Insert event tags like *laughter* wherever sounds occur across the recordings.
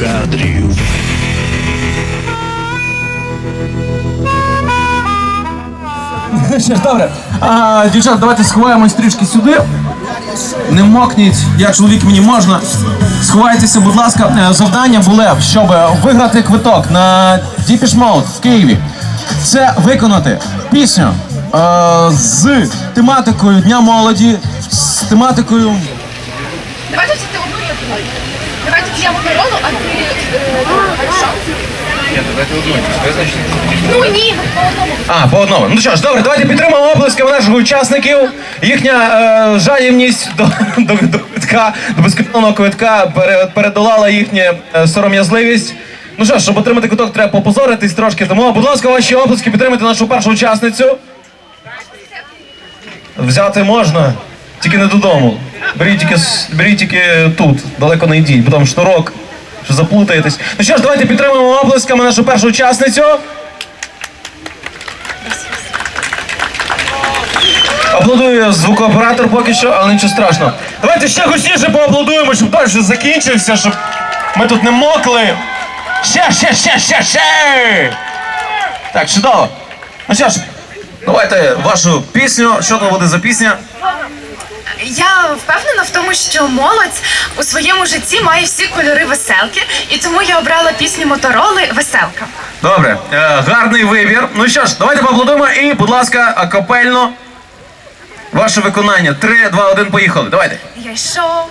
кадрів. Ж добре. А, дівчата, давайте сховаємось трішки сюди. Не мокніть, я чоловік мені можна. Сховайтеся, будь ласка. Е, Завдання було, щоб виграти квиток на Deepish Mode в Києві. Це виконати пісню е, з тематикою Дня молоді, з тематикою. Давайте одну. Давайте я макарону, а ти е, хорошо. Ну ні, по одному. А, по одному. Ну що ж, добре, давайте підтримаємо оплесками наших учасників. Їхня е, жадібність до, до, до квитка, до безкоштовного квитка пере- передолала їхню е, сором'язливість. Ну що ж, щоб отримати квиток, треба попозоритись трошки. Тому, будь ласка, ваші оплески підтримайте нашу першу учасницю. Взяти можна, тільки не додому. Беріть тільки, беріть тільки тут, далеко не йдіть, бо там шторок, що заплутаєтесь. Ну що ж, давайте підтримаємо оплесками нашу першу учасницю. Аплодує звукооператор поки що, але нічого страшного. Давайте ще гучніше поаплодуємо, щоб вже закінчився, щоб ми тут не мокли. Ще, ще, ще, ще, ще. Так, чудово. Ну що ж, давайте вашу пісню. Що то буде за пісня? Я впевнена в тому, що молодь у своєму житті має всі кольори веселки, і тому я обрала пісню Мотороли Веселка. Добре, е, гарний вибір. Ну що ж, давайте поаплодуємо і, будь ласка, акапельно. Ваше виконання. Три, два, один, поїхали. Давайте. Я йшов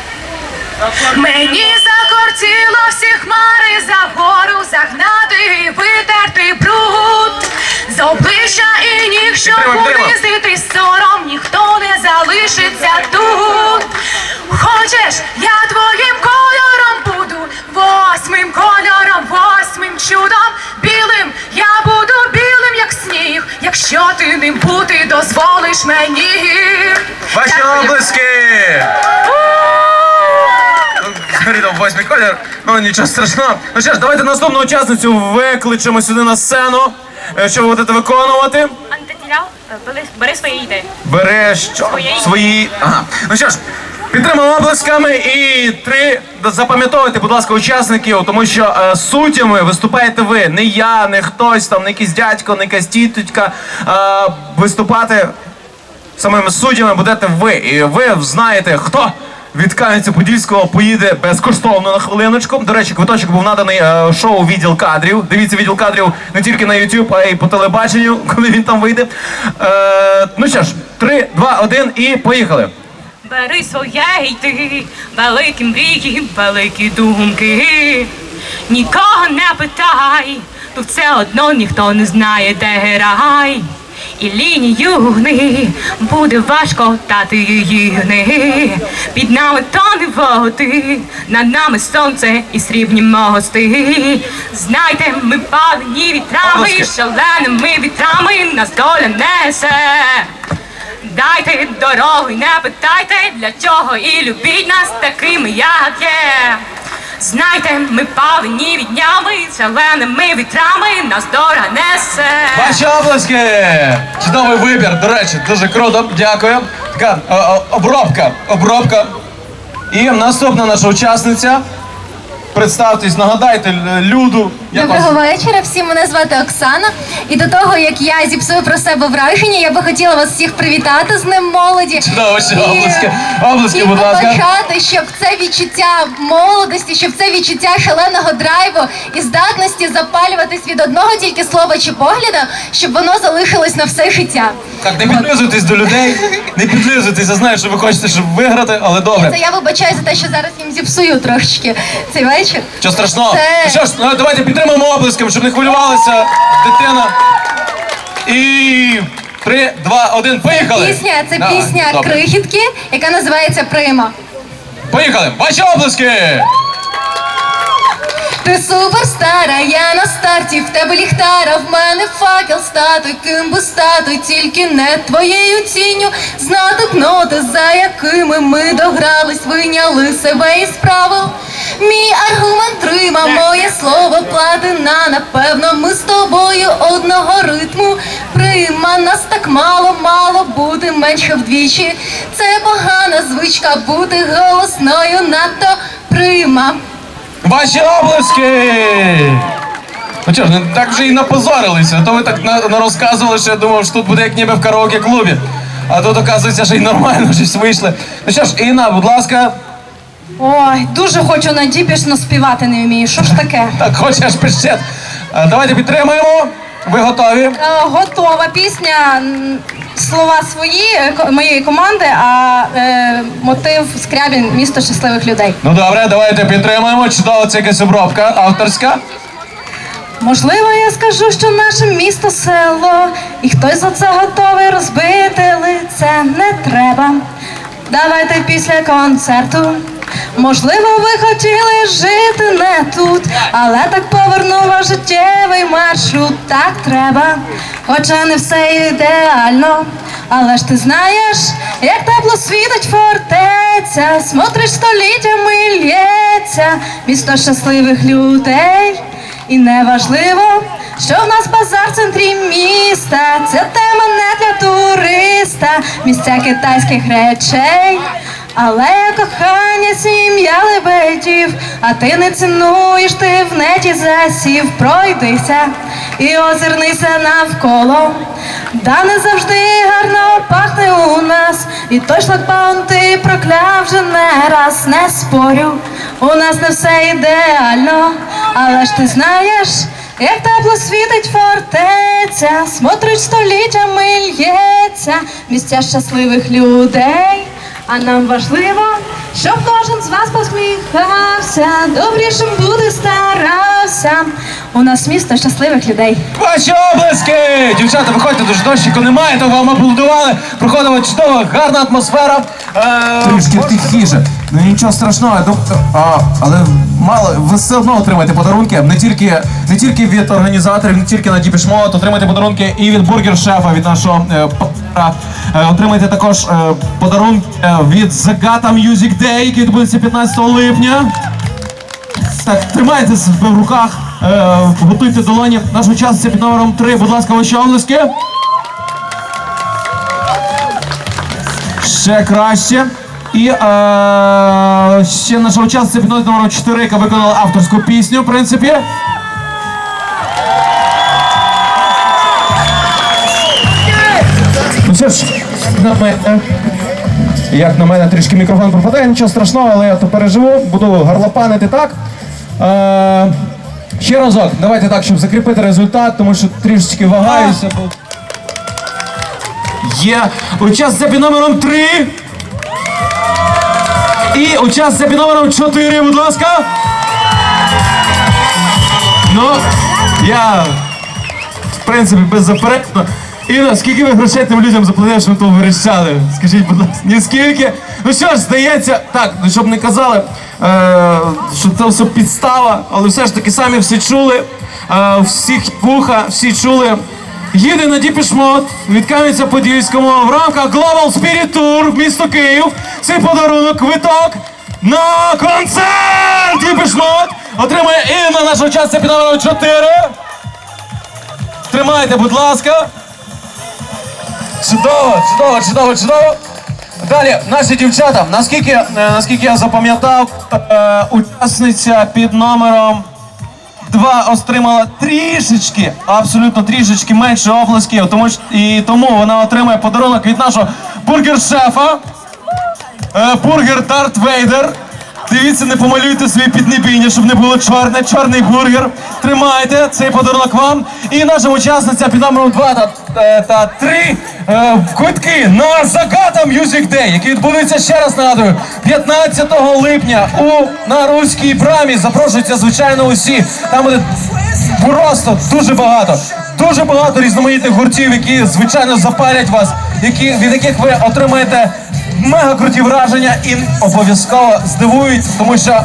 Мені закортіло всі хмари за гору загнати і витерти бруд з обличчя і ніг, щоб унизити сором, ніхто не залишиться тут. Хочеш, я твоїм кольором буду, восьмим кольором, восьмим чудом, білим, я буду білим, як сніг, якщо ти ним бути дозволиш мені. Ваші облиски! Горіто восьмий колір. Ну нічого страшного. Ну що ж, давайте наступну учасницю викличемо сюди на сцену. Е, Що ви будете виконувати? Антитіля, бери, бери свої ідеї. Бере що? Свої. Свої. Ага. Ну що ж, підтримуємо облисками і три. Запам'ятовуйте, будь ласка, учасників, тому що е, суддями виступаєте ви. Не я, не хтось там, не якийсь дядько, не якась тіточка. Е, виступати самими суддями будете ви. І ви знаєте, хто від Кам'янця-Подільського поїде безкоштовно на хвилиночку. До речі, квиточок був наданий е, шоу Відділ кадрів. Дивіться відділ кадрів не тільки на YouTube, а й по телебаченню, *laughs* коли він там вийде. Е, ну що ж, три, два, один і поїхали. Бери своє йти, великі мрії, великі думки. Нікого не питай, тут все одно ніхто не знає, де рай. І лінію гни буде важко, та ти її гни. Під нами тони води, над нами сонце і срібні мости. Знайте, ми палені вітрами, шаленими вітрами нас доля несе. Дайте дорогу і не питайте, для чого і любіть нас такими, як є. Знайте, ми палені віднями, шаленими вітрами нас дорога несе. Ваші обласки! Чудовий вибір, до речі, дуже круто, дякую. Така е, е, обробка, обробка. І наступна наша учасниця. Представтесь, нагадайте е, як вас- Доброго вечора. Всім мене звати Оксана. І до того як я зіпсую про себе враження, я би хотіла вас всіх привітати з Днем молоді. Чудово, ще І- обласки. Обласки, і будь ласка. побажати, щоб це відчуття молодості, щоб це відчуття шаленого драйву і здатності запалюватись від одного тільки слова чи погляду, щоб воно залишилось на все життя. Так, не підлизуйтесь до людей, не підлизуйтесь, я знаю, що ви хочете, щоб виграти, але добре. Це я вибачаю за те, що зараз їм зіпсую трошечки цей вечір. Що страшного? Це- Що ж, ну, давайте підтримаємо облисками, щоб не хвилювалася дитина. І три, два, один, поїхали! Пісня це Давай, пісня добре. крихітки, яка називається Прима. Поїхали! Ваші облиски! Ти суперстара, я на старті, в тебе ліхтара, в мене факел стати, ким би стати, тільки не твоєю тінню, знати б ноти, за якими ми догрались, виняли себе із правил. Мій аргумент трима, моє слово платина, напевно, ми з тобою одного ритму. Прима нас так мало, мало бути менше вдвічі. Це погана звичка бути голосною надто прима. Ваші облески! Ну чого ж, не так вже і напозорилися, а то ви так на, розказували, що я думав, що тут буде як ніби в караоке-клубі. А тут, оказується, що і нормально *laughs* щось вийшли. Ну що ж, Інна, будь ласка, Ой, дуже хочу на діпішно співати не вмію. Що ж таке? *laughs* так хочеш пищет. А, Давайте підтримаємо. Ви готові? Е, готова пісня. м, Слова свої е, ко- моєї команди, а е, мотив Скрябін місто щасливих людей. Ну добре, давайте підтримаємо. Чудово, це якась обробка авторська. Можливо, я скажу, що наше місто село, і хтось за це готовий розбити лице не треба. Давайте після концерту. Можливо, ви хотіли жити не тут, але так поверну ваш життєвий маршрут. Так треба, хоча не все ідеально. Але ж ти знаєш, як тепло світить фортеця, смотриш століттями лється, місто щасливих людей. І неважливо, що в нас базар в центрі міста. Це тема не для туриста, місця китайських речей. Але кохання сім'я лебедів, а ти не цінуєш, ти в неті засів, пройдися і озирнися навколо. Да не завжди гарно пахне у нас, і той шлагбаум ти прокляв вже не раз, не спорю. У нас не все ідеально, але ж ти знаєш, як тепло світить фортеця, смотрить століттями лється, місця щасливих людей. А нам важливо, щоб кожен з вас посміхався, добрішим буде старався. У нас місто щасливих людей. Ваші облески! Дівчата, виходьте, дуже дощику немає, то вам аплодували. Проходила чудова, гарна атмосфера. Е, Трішки можете тихіше. Ну нічого страшного, думаю, а, але мало, ви все одно отримаєте подарунки, не тільки, не тільки від організаторів, не тільки на Mode, отримаєте подарунки і від бургер шефа, від нашого е, партнера. Е, отримаєте також е, подарунки від Загата Music Day, який відбудеться 15 липня. Так, тримайте себе в руках, е, готуйте долоні. Наш учасниця під номером 3, будь ласка, ваші облески. Ще краще. І е, ще наша учасниця під номером 4, яка виконала авторську пісню, в принципі. Ну що ж, на мене. Як на мене трішки мікрофон пропадає, нічого страшного, але я то переживу, буду гарлопанити так. Е, ще разок, давайте так, щоб закріпити результат, тому що трішечки вагаюся. Бо... Є під номером 3. І учасниця під номером 4, будь ласка. Ну, я, в принципі, беззаперечно. Інна, скільки ви грошей тим людям заплатили, що ви то вирішали? Скажіть, будь ласка, ні скільки. Ну що ж, здається, так, ну щоб не казали, е, що це все підстава, але все ж таки самі всі чули, е, всіх вуха, всі чули. Їде на Діпішмот від Кам'янця-Подільському в рамках Global Spirit Tour в місто Київ. Цей подарунок, квиток на концерт Діпішмот отримає Інна, наша учасниця під номером 4. Тримайте, будь ласка. Чудово, чудово, чудово, чудово. Далі, наші дівчата, наскільки, е, наскільки я запам'ятав, е, учасниця під номером 2 отримала трішечки, абсолютно трішечки менше обласків, тому і тому вона отримає подарунок від нашого бургер-шефа. Е, бургер Дарт Вейдер. Дивіться, не помалюйте свої піднебіння, щоб не було чорне, чорний бургер. Тримайте цей подарунок вам. І наша учасниця під номером 2 та, е, та 3 е, квитки на Загата Music Day, який відбудеться ще раз нагадую, 15 липня у на руській брамі. Запрошуються, звичайно, усі. Там буде просто дуже багато. Дуже багато різноманітних гуртів, які звичайно запалять вас, які, від яких ви отримаєте мега круті враження і обов'язково здивують, тому що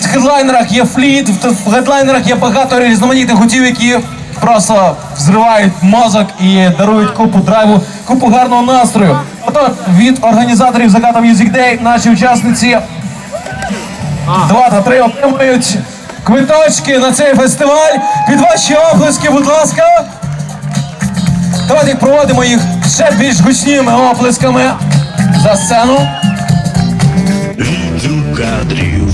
В хедлайнерах є фліт, в хедлайнерах є багато різноманітних гуртів, які просто взривають мозок і дарують купу драйву, купу гарного настрою. Отож, від організаторів Заката Music Day наші учасниці два та три отримують квиточки на цей фестиваль. Під ваші оплески, будь ласка. Давайте проводимо їх ще більш гучними оплесками за сцену. Від кадрів